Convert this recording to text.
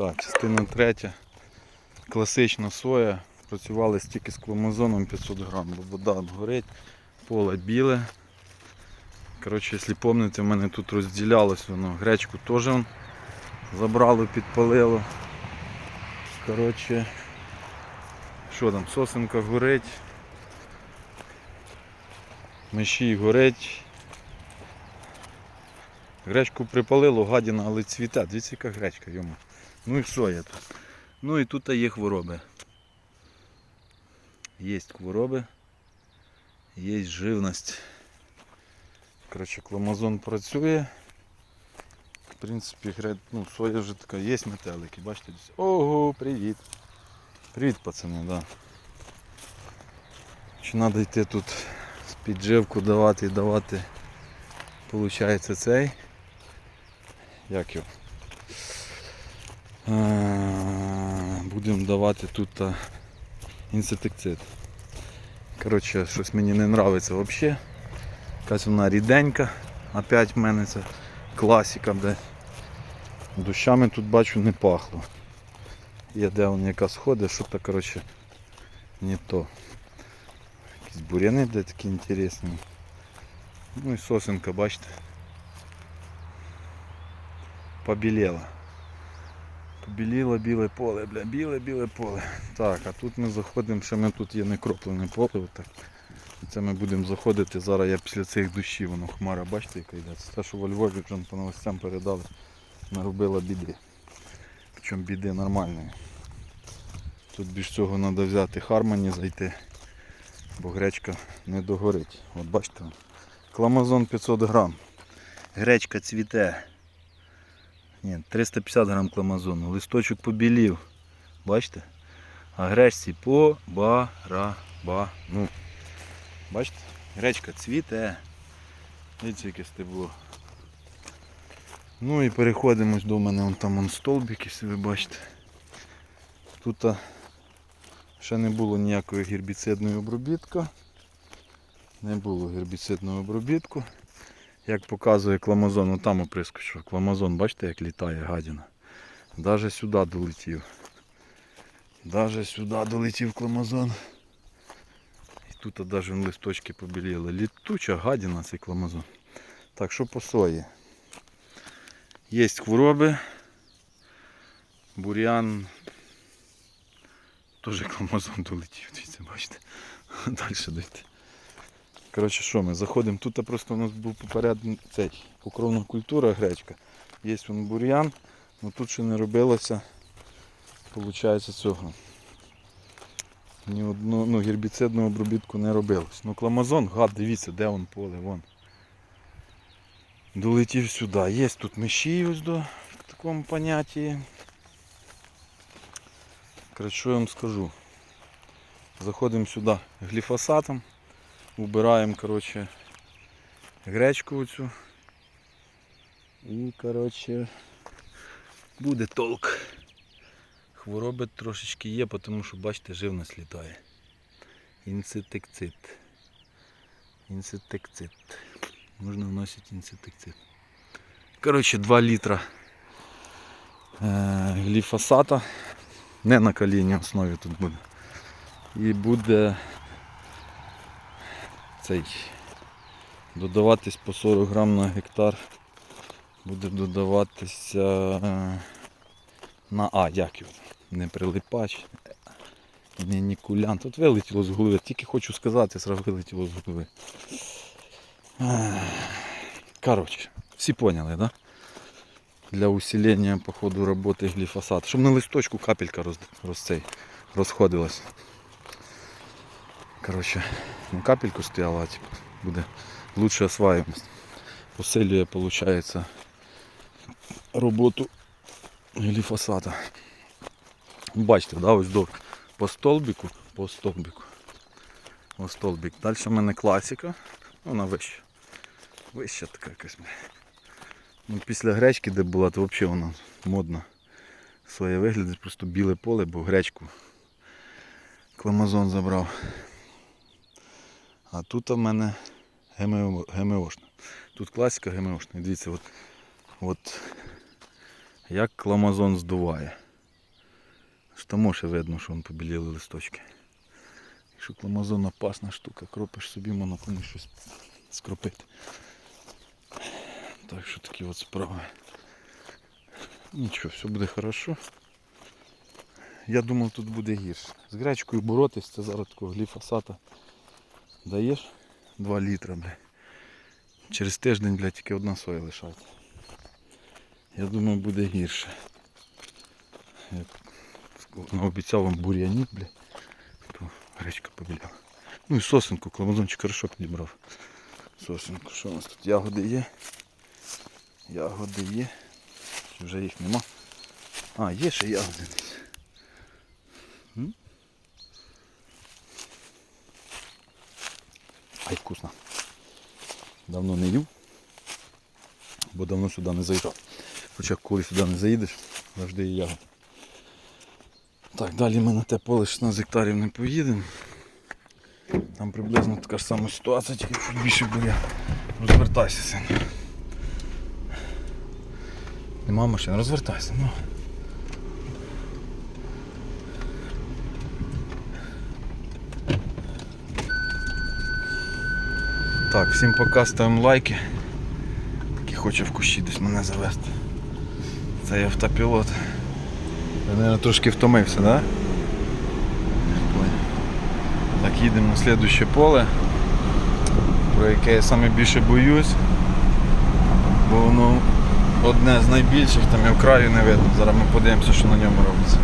Так, частина третя. Класична соя. Працювали стільки з кломазоном 500 грам, бо вода горить, поле біле. Коротше, якщо пам'ятаєте, в мене тут розділялось воно. Гречку теж забрало, підпалило. Коротше, що там, сосенка горить. Мишій горить. Гречку припалило, гадіна, але цвіте. Дивіться, яка гречка йому. Ну і що я тут? Ну і тут є хвороби. Є хвороби, є живність. Коротше, кломазон працює. В принципі, ну, соя вже така, є метелики, бачите? Ого, привіт. Привіт, пацани, да. Чи треба йти тут з підживку давати і давати. Получається цей. Як його? Е, Будемо давати тут а, інсектицид. Коротше, щось мені не подобається взагалі. Якась вона ріденька. Опять в мене це класика, де дощами тут бачу не пахло. Є де вон яка сходить, що то коротше не то. Якісь буряни де такі інтересні. Ну і сосенка, бачите. Побіліла. Побіліло біле поле, бля, біле-біле поле. Так, а тут ми заходимо, ще ми тут є некроплене поле. Отак. Це ми будемо заходити. Зараз я після цих дощів, воно хмара, бачите, яка йде. Це те, що во Львові вже по новостям передали, наробила біди. Причому біди нормальної. Тут більш цього треба взяти Хармоні зайти, бо гречка не догорить. От бачите, кламазон 500 грам. Гречка цвіте. Ні, 350 грам кламазону. Листочок побілів. Бачите? А гречці по барабану. Бачите? Гречка цвіте. Дивіться, яке стебло. Ну і переходимо до мене вон там вон столбик, якщо ви бачите. Тут ще не було ніякої гербіцидної обробітку. Не було гербіцидного обробітку. Як показує кламазон, ну там оприскочив. Кламазон, бачите, як літає гадіна. Даже сюди долетів. Даже сюди долетів кламазон. І тут навіть листочки побіліли. Літуча гадіна цей кламазон. Так, що по сої? Є хвороби. Бур'ян. Теж кламазон долетів, дивіться, бачите. Далі дойти. Коротше, що ми заходимо, тут просто у нас був попередній цей покровна культура гречка. Є вон бур'ян, але тут ще не робилося, виходить, цього. Ні одну ну, гербіцидну обробітку не робилось. Ну кламазон, гад, дивіться, де вон поле, вон. Долетів сюди. Є тут миші ось до в такому понятті. Коротше, я вам скажу. Заходимо сюди гліфосатом. Убираємо коротше, гречку оцю. І коротше, буде толк. Хвороби трошечки є, тому що бачите, живність літає. Інсектицид. Інсектицид. Можна вносити інсектицид. Коротше, 2 літра е, гліфосата. Не на калійній основі тут буде. І буде цей додаватись по 40 грам на гектар. Буде додаватися е, на А, як його? Не прилипач, не нікулянт. Тут вилетіло з голови. Тільки хочу сказати, зразу вилетіло з голови. Коротше, всі поняли, да? Для усилення по ходу роботи гліфосат. Щоб на листочку капелька роз, роз розходилась. Коротше, не капельку стояла, типу, буде лучша осваиваемость. Посилює, виходить, роботу гліфосата. Бачите, да, ось до по столбику, по столбику. Ось столбик. Далі в мене класика. Вона вища. Вища така якась. Ну, після гречки, де була, то взагалі вона модна. Своє виглядить, просто біле поле, бо гречку кламазон забрав. А тут у мене ГМО, ГМОшна. Тут класика ГМОшна. Дивіться, от, от як кламазон здуває. Тому ще видно, що вон побіліли листочки. Якщо кламазон опасна штука, кропиш собі, можна комусь щось скропити. Так що такі от справи. Нічого, все буде хорошо. Я думав тут буде гірше. З гречкою боротись, це зараз такого гліфосата даєш 2 літра, бля. Через тиждень, блядь, тільки одна соя лишається. Я думаю, буде гірше. Я наобіцяв вам бур'янів, бля. То гречка побіляла. Ну і сосенку, кламазончик хорошо підібрав. Сосенку, що у нас тут? Ягоди є. Ягоди є. Чи вже їх нема? А, є ще ягоди десь. Ай, вкусно. Давно не їв, бо давно сюди не заїжджав. Хоча коли сюди не заїдеш, завжди є ягоди. Так, далі ми на те поле 16 гектарів не поїдемо. Там приблизно така ж сама ситуація, тільки чуть більше буде. Розвертайся, син. Нема машин, розвертайся, ну. Так, всім пока ставимо лайки. Який хоче в кущі десь мене завести. Це є автопілот. Я, мабуть, трошки втомився? Да? Так, їдемо на слідуще поле, про яке я саме більше боюсь, бо воно одне з найбільших, там і в краю не видно. Зараз ми подивимося, що на ньому робиться.